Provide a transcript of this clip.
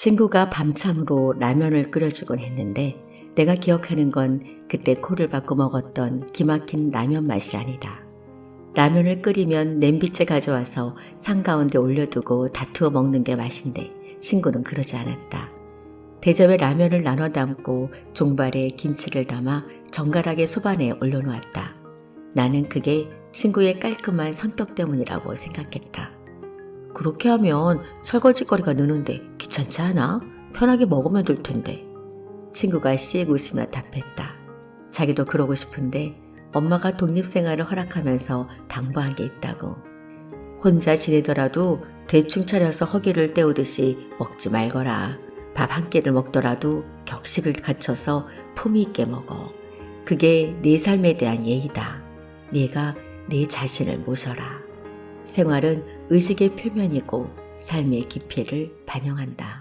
친구가 밤참으로 라면을 끓여주곤 했는데 내가 기억하는 건 그때 코를 박고 먹었던 기막힌 라면 맛이 아니다. 라면을 끓이면 냄비째 가져와서 상 가운데 올려두고 다투어 먹는 게 맛인데 친구는 그러지 않았다. 대접에 라면을 나눠 담고 종발에 김치를 담아 정갈하게 소반에 올려놓았다. 나는 그게 친구의 깔끔한 성격 때문이라고 생각했다. 그렇게 하면 설거지거리가 느는데 귀찮지 않아? 편하게 먹으면 될 텐데. 친구가 씩 웃으며 답했다. 자기도 그러고 싶은데 엄마가 독립생활을 허락하면서 당부한 게 있다고. 혼자 지내더라도 대충 차려서 허기를 때우듯이 먹지 말거라. 밥 한 끼를 먹더라도 격식을 갖춰서 품위 있게 먹어. 그게 네 삶에 대한 예의다. 네가 네 자신을 모셔라. 생활은 의식의 표면이고 삶의 깊이를 반영한다.